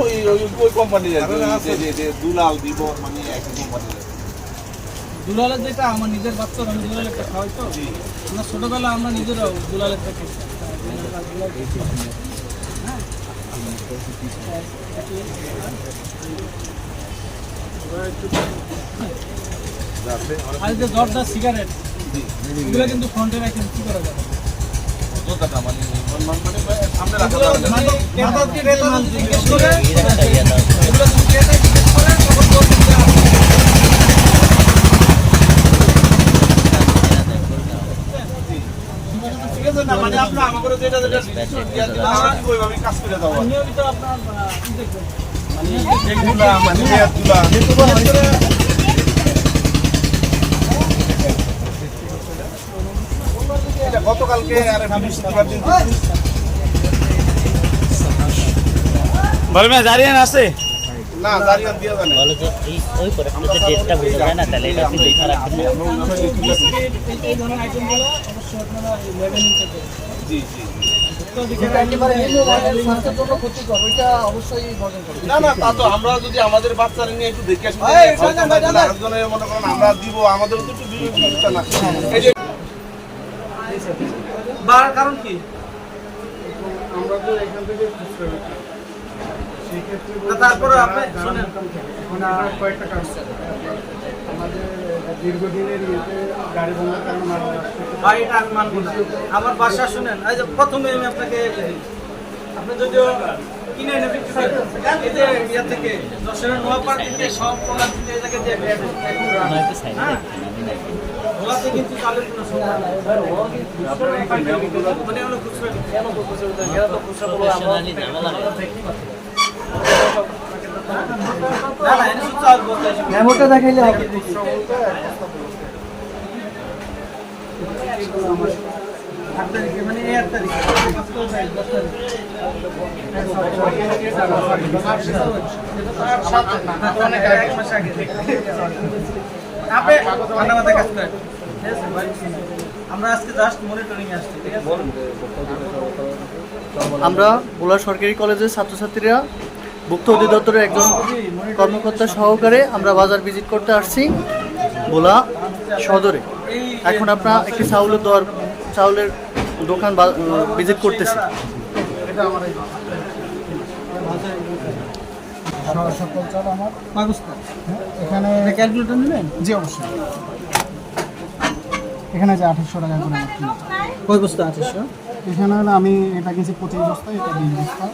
ওই ওই দুলাল দিব মানে একই দুলালের যেটা আমার নিজের বাচ্চা আমি দুলালের একটা খাওয়াই তো। আমরা ছোটবেলা আমরা নিজেরাও দুলালের থেকে আর যে জর্দার সিগারেট এগুলো কিন্তু ফ্রন্টে রাখেন কি করা যাবে? জোতাটা মানে মানে সামনে রাখা। মানে ক্রেতাকে ক্রেতা যদি জিজ্ঞেস করে এগুলো যদি ক্রেতা জিজ্ঞেস করে তখন বলবেন যে ঠিক আছে না মানে আপনি আমাকে যেটা যেটা দিয়া ঠিক ওইভাবেই কাজ করে দেবো নিয়মিত আপনার যেগুলা মানে এটা গতকালকে আর বৃহস্পতিবার দিন। বলবে জারিয়ান আছে? না জারিয়ান দিয়ে জানে বলো যে এই ওই করে যদি ডেটটা বোঝা যায় না তাহলে এটা কি লেখা রাখবেন এই এই ধরনের আইটেমগুলো অবশ্যই আপনারা লেভেলিং করতে জি জি। না না তা তো আমরা যদি আমাদের বাচ্চারা নিয়ে একটু দেখে মনে করেন আমরা দিব আমাদের তো একটু বাড়ার কারণ কি? আমরা তো এখান থেকে তারপরে আপনি শোনেন। কয়েকটা কাজ আমাদের দীর্ঘদিনের ইয়েতে গাড়ি ভাঙার কারণে মাল আসতে ভাই এটা আমি মানবো না। আমার বাসা শুনেন। এই যে প্রথমে আমি আপনাকে আপনি যদিও কিনে এনে বিক্রি করেন এই যে ইয়া থেকে দশের নোয়াপাড় থেকে সব থেকে এটাকে দিয়ে হ্যাঁ। ওলাতে কিন্তু চালের কোনো সমস্যা নাই। মানে হলো খুচরা বিক্রি। প্রফেশনালি ঝামেলা হয়। না না এটা শুধু চাল মেমোটা দেখাইলে হবে। আট তারিখে। মানে এই আট তারিখে। মাস আগে। থেকে। ঠান্ডা মাথায় কাজ করেন। ঠিক আছে, ভাই? আমরা আজকে জাস্ট মনিটরিং আসছি ঠিক আছে আমরা ভোলা সরকারি কলেজের ছাত্রছাত্রীরা ভুক্ত অধিদপ্তরের একজন কর্মকর্তা সহকারে আমরা বাজার ভিজিট করতে আসছি ভোলা সদরে এখন আমরা একটি চাউলের দর চাউলের দোকান ভিজিট করতেছি সকল এখানে এটা ক্যালকুলেটর নেবেন জি অবশ্যই এখানে যে আঠাশশো টাকা করে। কয় বস্তা আঠাশশো এখানে হলো আমি এটা কিনছি পঁচিশ বস্তা এটা বিশ বস্তা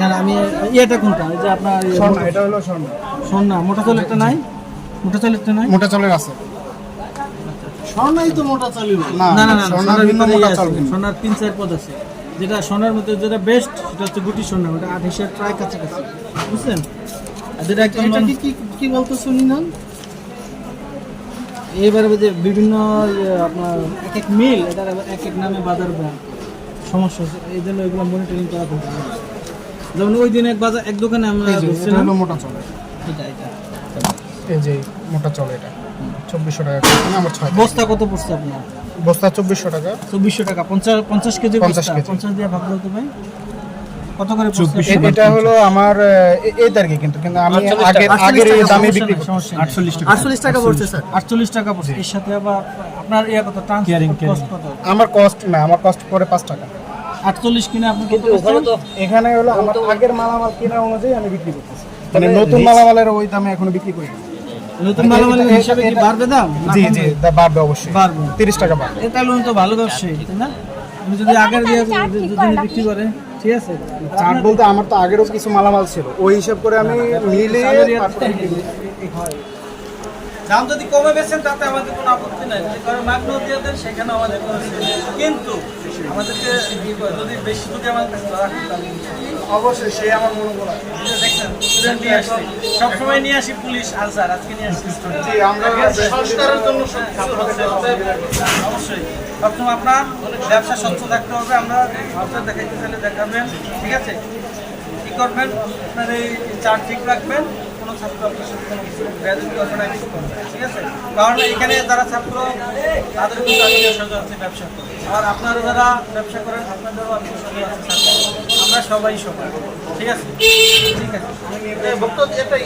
না আমি ইয়েটা কোনটা যে আপনার ইয়ে- স্বর্ণ এটা হলো স্বর্ণ স্বর্ণা মোটা চালেরটা নাই মোটা চালেরটা নাই মোটা চালের আছে স্বর্ণই তো মোটা চালি না না না স্বর্ণের ভিতরে মোটা ইয়ে চাল আছে, তিন চার পদ আছে যেটা সোনার মধ্যে যেটা বেস্ট সেটা হচ্ছে গুটি সোনা ওটা আঠাশের ট্রাই কাছাকাছি বুঝছেন? আর যেটা একদম কি বলতো শুনি না এইবারে যে বিভিন্ন ইয়ে আপনার এক এক মিল এটার এক এক নামে বাজার ব্র্যান্ড সমস্যা হচ্ছে এই জন্য এগুলো মনিটরিং করা খুব যেমন ওই দিন এক বাজার এক দোকানে আমরা মোটা চলে। এটা এটা। এই যে মোটা চলে এটা। চব্বিশশো টাকা আমার বস্তা কত পড়ছে আপনার? বস্তা চব্বিশশো টাকা। চব্বিশশো টাকা পঞ্চাশ পঞ্চাশ কেজি 50 বস্তা কেজি। পঞ্চাশ দিয়ে ভাগ বলতে ভাই। কত করে এটা হলো আমার এই তারিখে কিন্তু কিন্তু আমি আগে আগের এই দামে বিক্রি করি আটচল্লিশ আটচল্লিশ টাকা পড়ছে স্যার। আটচল্লিশ টাকা পড়ছে। এর সাথে আবার আপনার ইয়া কত? ট্রান্সপোর্ট কস্ট কত? আমার কস্ট না আমার কস্ট পড়ে পাঁচ টাকা। আটচল্লিশ কিনে আপনি কত ওখানে তো এখানে হলো আমার আগের মালামাল কেনা অনুযায়ী আমি বিক্রি করতেছি। মানে নতুন মালামালের ওই দামে এখনও বিক্রি করি না। নতুন মালামালের হিসাবে কি বাড়বে দাম? জি জি বাড়বে অবশ্যই। বাড়বে। তিরিশ টাকা বাড়বে। এটা লোন তো ভালো ব্যবসায়ী তাই না? আপনি যদি আগের দিয়ে যদি বিক্রি করে ঠিক আছে? চাট বলতে আমার তো আগেরও কিছু মালামাল ছিল। ওই হিসাব করে আমি বিক্রি করি। দাম যদি কমে বেছেন তাতে আমাদের কোনো আপত্তি নাই। যদি কারও মাগনো দিয়ে দেন সেখানে আমাদের কোনো কিন্তু আমাদেরকে যদি বেশি যদি আমাদের অবশ্যই সেই আমার মনে দেখছেন স্টুডেন্ট নিয়ে সবসময় নিয়ে আসি পুলিশ আনসার আজকে নিয়ে আমরা সংস্কারের জন্য অবশ্যই। আপনার ব্যবসা স্বচ্ছ থাকতে হবে আমরা ভাবটা দেখাইতে চাইলে দেখাবেন। ঠিক আছে? কি করবেন? আপনার এই চার্ট ঠিক রাখবেন। কোনো ছাত্র গ্র্যাজুয়েট করবে না, কিছু ঠিক আছে? কারণ এখানে যারা ছাত্র, তাদের কিন্তু আমি আছে ব্যবসা করে। আর আপনারা যারা ব্যবসা করেন, আপনাদেরও আমি আছে আমরা সবাই সবাই, ঠিক আছে? ঠিক আছে। ভক্ত এটা